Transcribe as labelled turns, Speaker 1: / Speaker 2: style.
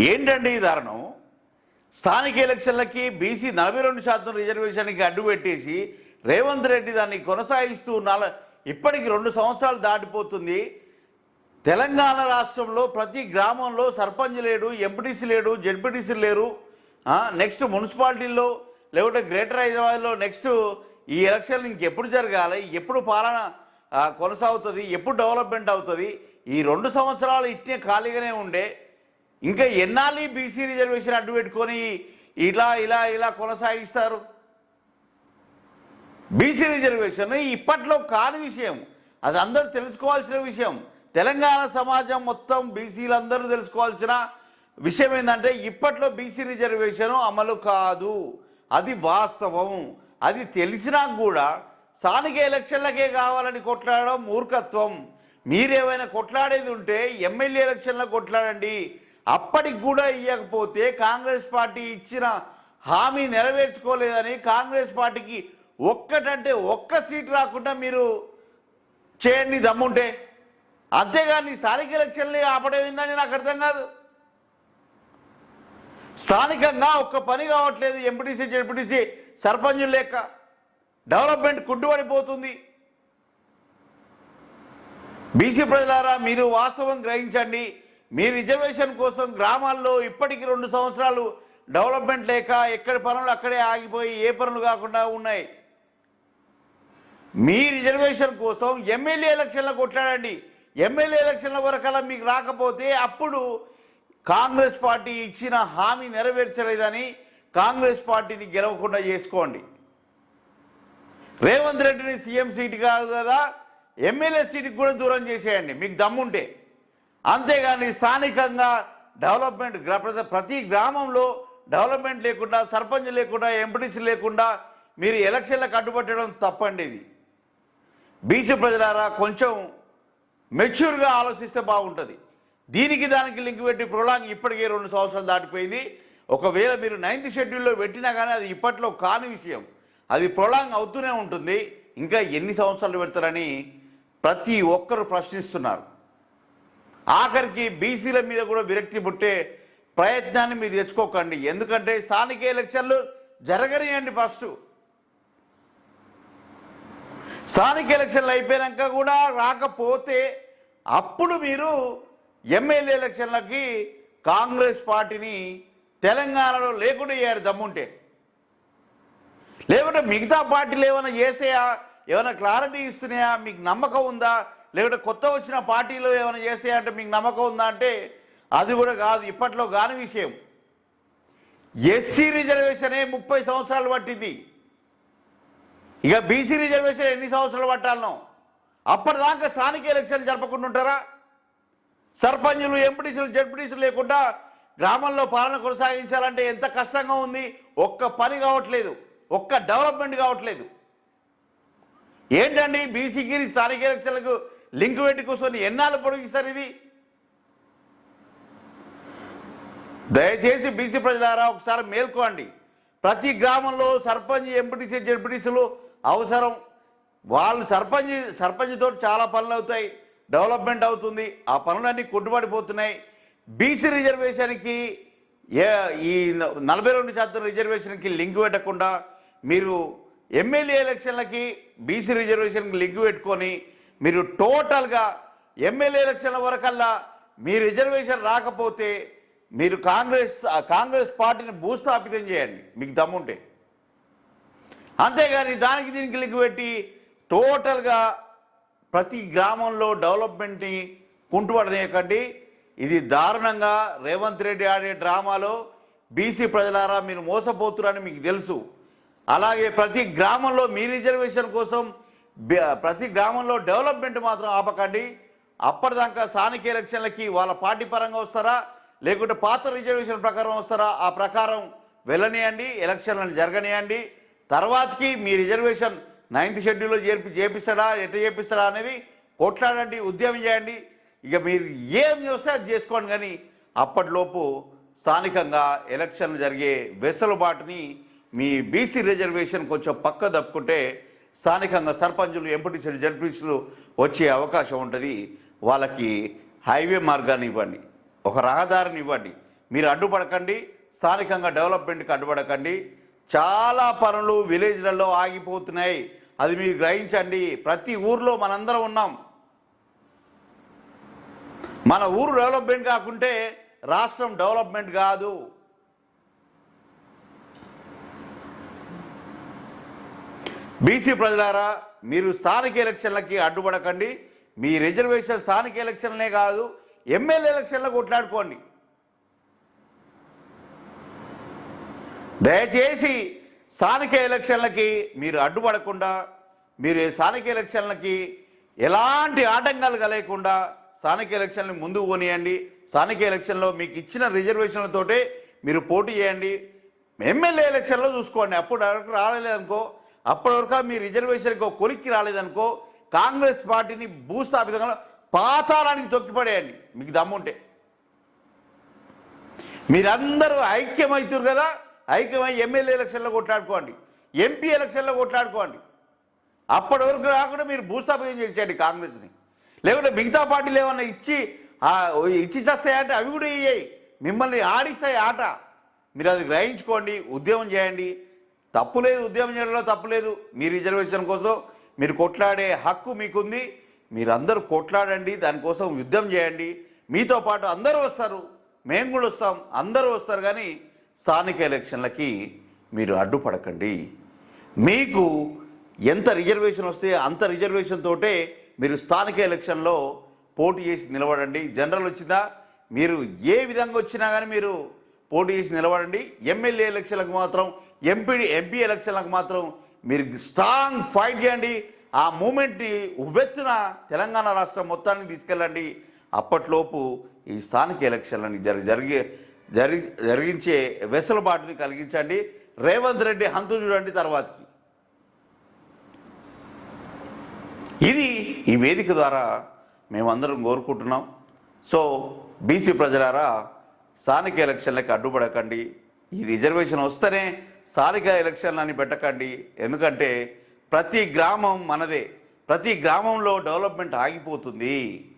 Speaker 1: ఏంటండి ఈ దారుణం? స్థానిక ఎలక్షన్లకి బీసీ నలభై రెండు శాతం రిజర్వేషన్కి అడ్డు పెట్టేసి రేవంత్ రెడ్డి దాన్ని కొనసాగిస్తూ నాల ఇప్పటికి రెండు సంవత్సరాలు దాటిపోతుంది. తెలంగాణ రాష్ట్రంలో ప్రతి గ్రామంలో సర్పంచ్ లేడు ఎంపీటీసీ లేడు జెడ్పీటీసీ లేరు. నెక్స్ట్ మున్సిపాలిటీల్లో లేకుంటే గ్రేటర్ హైదరాబాద్లో నెక్స్ట్ ఈ ఎలక్షన్లు ఇంకెప్పుడు జరగాలి ఎప్పుడు పాలన కొనసాగుతుంది ఎప్పుడు డెవలప్మెంట్ అవుతుంది. ఈ రెండు సంవత్సరాలు ఇట్టే ఖాళీగానే ఉండే. ఇంకా ఎన్నాళ్ళు బీసీ రిజర్వేషన్ అడ్డు పెట్టుకొని ఇలా ఇలా ఇలా కొనసాగిస్తారు? బీసీ రిజర్వేషన్ ఇప్పట్లో కాని విషయం. అది అందరూ తెలుసుకోవాల్సిన విషయం. తెలంగాణ సమాజం మొత్తం బీసీలందరూ తెలుసుకోవాల్సిన విషయం ఏంటంటే ఇప్పట్లో బీసీ రిజర్వేషన్ అమలు కాదు. అది వాస్తవం. అది తెలిసినా కూడా స్థానిక ఎలక్షన్లకే కావాలని కొట్లాడడం మూర్ఖత్వం. మీరేమైనా కొట్లాడేది ఉంటే ఎమ్మెల్యే ఎలక్షన్లో కొట్లాడండి. అప్పటికి కూడా ఇవ్వకపోతే కాంగ్రెస్ పార్టీ ఇచ్చిన హామీ నెరవేర్చుకోలేదని కాంగ్రెస్ పార్టీకి ఒక్కటంటే ఒక్క సీట్ రాకుండా మీరు చేయండి దమ్ముంటే. అంతేగాని స్థానిక ఎలక్షన్లు ఆపడమైందని నాకు అర్థం కాదు. స్థానికంగా ఒక్క పని కావట్లేదు ఎంపీటీసీ జెడ్పీటీసీ సర్పంచులు లేక డెవలప్మెంట్ కుంటుపడిపోతుంది బీసీ ప్రజలారా మీరు వాస్తవం గ్రహించండి. మీ రిజర్వేషన్ కోసం గ్రామాల్లో ఇప్పటికి రెండు సంవత్సరాలు డెవలప్మెంట్ లేక ఎక్కడి పనులు అక్కడే ఆగిపోయి ఏ పనులు కాకుండా ఉన్నాయి. మీ రిజర్వేషన్ కోసం ఎమ్మెల్యే ఎలక్షన్లో కొట్లాడండి. ఎమ్మెల్యే ఎలక్షన్ల వరకల్లా మీకు రాకపోతే అప్పుడు కాంగ్రెస్ పార్టీ ఇచ్చిన హామీ నెరవేర్చలేదని కాంగ్రెస్ పార్టీని గెలవకుండా చేసుకోండి. రేవంత్ రెడ్డిని సీఎం సీట్ కాదు కదా ఎమ్మెల్యే సీట్కి కూడా దూరం చేసేయండి. మీకు దమ్ముంటే. అంతేగాని స్థానికంగా డెవలప్మెంట్ గ్రా- ప్రతి- ప్రతి గ్రామంలో డెవలప్మెంట్ లేకుండా సర్పంచ్ లేకుండా ఎంపీటీసీ లేకుండా మీరు ఎలక్షన్లకు అడ్డుపట్టడం తప్పండి ఇది. బీసీ ప్రజలారా కొంచెం మెచ్యూర్గా ఆలోచిస్తే బాగుంటుంది. దీనికి దానికి లింక్ పెట్టి ప్రొలాంగ్ ఇప్పటికే రెండు సంవత్సరాలు దాటిపోయింది. ఒకవేళ మీరు నైన్త్ షెడ్యూల్లో పెట్టినా కానీ అది ఇప్పట్లో కాని విషయం. అది ప్రొలాంగ్ అవుతూనే ఉంటుంది. ఇంకా ఎన్ని సంవత్సరాలు పెడతారని ప్రతి ఒక్కరు ప్రశ్నిస్తున్నారు. ఆఖరికి బీసీల మీద కూడా విరక్తి పుట్టే ప్రయత్నాన్ని మీరు తెచ్చుకోకండి. ఎందుకంటే స్థానిక ఎలక్షన్లు జరగనియండి ఫస్ట్. స్థానిక ఎలక్షన్లు అయిపోయాక కూడా రాకపోతే అప్పుడు మీరు ఎమ్మెల్యే ఎలక్షన్లకి కాంగ్రెస్ పార్టీని తెలంగాణలో లేకుండా అయ్యారు దమ్ముంటే. లేకుంటే మిగతా పార్టీలు ఏమైనా చేస్తాయా ఏమైనా క్లారిటీ ఇస్తున్నాయా? మీకు నమ్మకం ఉందా? లేకుంటే కొత్త వచ్చిన పార్టీలు ఏమైనా చేస్తే అంటే మీకు నమ్మకం ఉందా అంటే అది కూడా కాదు. ఇప్పట్లో కాని విషయం. ఎస్సీ రిజర్వేషనే ముప్పై సంవత్సరాలు పట్టింది. ఇక బీసీ రిజర్వేషన్ ఎన్ని సంవత్సరాలు పట్టాలనో? అప్పటిదాకా స్థానిక ఎలక్షన్ జరపకుండా ఉంటారా సర్పంచులు ఎంపీటీసీలు జడ్పీటీసీలు లేకుండా గ్రామంలో పాలన కొనసాగించాలంటే ఎంత కష్టంగా ఉంది? ఒక్క పని కావట్లేదు. ఒక్క డెవలప్మెంట్ కావట్లేదు. ఏంటండి? బీసీకి స్థానిక ఎలక్షన్లకు లింక్ పెట్టి కూర్చొని ఎన్నాళ్ళు పొడిగిస్తారు ఇది దయచేసి బీసీ ప్రజలారా ఒకసారి మేల్కోండి. ప్రతి గ్రామంలో సర్పంచ్ ఎంపీటీసీ జడ్పీటీసీలు అవసరం. వాళ్ళు సర్పంచ్ సర్పంచ్తో చాలా పనులు అవుతాయి డెవలప్మెంట్ అవుతుంది ఆ పనులన్నీ కొట్టుబడిపోతున్నాయి బీసీ రిజర్వేషన్కి ఏ ఈ నలభై రెండు శాతం రిజర్వేషన్కి లింక్ పెట్టకుండా మీరు ఎమ్మెల్యే ఎలక్షన్లకి బీసీ రిజర్వేషన్కి లింక్ పెట్టుకొని మీరు టోటల్గా ఎమ్మెల్యే ఎలక్షన్ల వరకల్లా మీ రిజర్వేషన్ రాకపోతే మీరు కాంగ్రెస్ కాంగ్రెస్ పార్టీని భూస్థాపితం చేయండి. మీకు దమ్ముంటే. అంతేగాని దానికి దీనికి లింక్ పెట్టి టోటల్గా ప్రతి గ్రామంలో డెవలప్మెంట్ని కుంటుపడనేయకండి. ఇది దారుణంగా రేవంత్ రెడ్డి ఆడే డ్రామాలో బీసీ ప్రజలారా మీరు మోసపోతురని మీకు తెలుసు. అలాగే ప్రతి గ్రామంలో మీ రిజర్వేషన్ కోసం ప్రతి గ్రామంలో డెవలప్మెంట్ మాత్రం ఆపకండి. అప్పటిదాకా స్థానిక ఎలక్షన్లకి వాళ్ళ పార్టీ పరంగా వస్తారా? లేకుంటే పాత రిజర్వేషన్ ప్రకారం వస్తారా? ఆ ప్రకారం వెళ్ళనియండి ఎలక్షన్లను జరగనియండి. తర్వాతకి మీ రిజర్వేషన్ నైన్త్ షెడ్యూల్లో చేర్పి చేపిస్తాడా? ఎట్లా చేపిస్తాడా అనేది కొట్లాడండి ఉద్యమం చేయండి. ఇక మీరు ఏం చూస్తే అది చేసుకోండి కానీ అప్పటిలోపు స్థానికంగా ఎలక్షన్లు జరిగే వెసులుబాటుని మీ బీసీ రిజర్వేషన్ కొంచెం పక్క దప్పుకుంటే స్థానికంగా సర్పంచులు ఎంపీటీసీలు జడ్పీసీలు వచ్చే అవకాశం ఉంటుంది. వాళ్ళకి హైవే మార్గాన్ని ఇవ్వండి. ఒక రహదారిని ఇవ్వండి. మీరు అడ్డుపడకండి. స్థానికంగా డెవలప్మెంట్కి అడ్డుపడకండి. చాలా పనులు విలేజ్లలో ఆగిపోతున్నాయి. అది మీరు గ్రహించండి. ప్రతి ఊర్లో మనందరం ఉన్నాం. మన ఊరు డెవలప్మెంట్ కాకుంటే రాష్ట్రం డెవలప్మెంట్ కాదు. బీసీ ప్రజలారా మీరు స్థానిక ఎలక్షన్లకి అడ్డుపడకండి. మీ రిజర్వేషన్ స్థానిక ఎలక్షన్లే కాదు ఎమ్మెల్యే ఎలక్షన్లో కొట్లాడుకోండి. దయచేసి స్థానిక ఎలక్షన్లకి మీరు అడ్డుపడకుండా మీరు స్థానిక ఎలక్షన్లకి ఎలాంటి ఆటంకాలు కలగకుండా స్థానిక ఎలక్షన్లు ముందుకు కొనియండి. స్థానిక ఎలక్షన్లో మీకు ఇచ్చిన రిజర్వేషన్లతోటే మీరు పోటీ చేయండి. ఎమ్మెల్యే ఎలక్షన్లో చూసుకోండి. అప్పుడు అక్కడ రాలేదనుకో అప్పటి వరకు మీ రిజర్వేషన్కి కొనికి కొలిక్కి రాలేదనుకో కాంగ్రెస్ పార్టీని భూస్థాపితంగా పాతాళానికి తొక్కిపడేయండి. మీకు దమ్ముంటే. మీరందరూ ఐక్యమవుతారు కదా ఐక్యమై ఎమ్మెల్యే ఎలక్షన్లో కొట్లాడుకోండి ఎంపీ ఎలక్షన్లో కొట్లాడుకోండి. అప్పటి వరకు రాకుండా మీరు భూస్థాపితం చేసేయండి కాంగ్రెస్ని. లేకుంటే మిగతా పార్టీలు ఏమన్నా ఇచ్చి ఇచ్చి చేస్తాయంటే అవి కూడా ఇయ్యాయి. మిమ్మల్ని ఆడిస్తాయి ఆట. మీరు అది గ్రహించుకోండి ఉద్యమం చేయండి. తప్పు లేదు ఉద్యమం చేయడంలో తప్పు లేదు. మీ రిజర్వేషన్ కోసం మీరు కొట్లాడే హక్కు మీకుంది. మీరందరూ కొట్లాడండి దానికోసం యుద్ధం చేయండి. మీతో పాటు అందరూ వస్తారు. మేము కూడా వస్తాం అందరూ వస్తారు. కానీ స్థానిక ఎలక్షన్లకి మీరు అడ్డుపడకండి. మీకు ఎంత రిజర్వేషన్ వస్తే అంత రిజర్వేషన్ తోటే మీరు స్థానిక ఎలక్షన్లో పోటీ చేసి నిలబడండి. జనరల్ వచ్చిందా? మీరు ఏ విధంగా వచ్చినా కానీ మీరు పోటీ చేసి నిలబడండి. ఎమ్మెల్యే ఎలక్షన్లకు మాత్రం ఎంపీ ఎంపీ ఎలక్షన్లకు మాత్రం మీరు స్ట్రాంగ్ ఫైట్ చేయండి. ఆ మూమెంట్ని ఉవ్వెత్తున తెలంగాణ రాష్ట్రం మొత్తాన్ని తీసుకెళ్ళండి. అప్పట్లోపు ఈ స్థానిక ఎలక్షన్లని జరి జరిగే జరి జరిగించే వెసులుబాటుని కలిగించండి. రేవంత్ రెడ్డి హంతు చూడండి తర్వాతకి. ఇది ఈ వేదిక ద్వారా మేమందరం కోరుకుంటున్నాం. సో బీసీ ప్రజలారా స్థానిక ఎలక్షన్లకి అడ్డుపడకండి. ఈ రిజర్వేషన్ వస్తేనే స్థానిక ఎలక్షన్లని పెట్టకండి. ఎందుకంటే ప్రతి గ్రామం మనదే. ప్రతి గ్రామంలో డెవలప్మెంట్ ఆగిపోతుంది.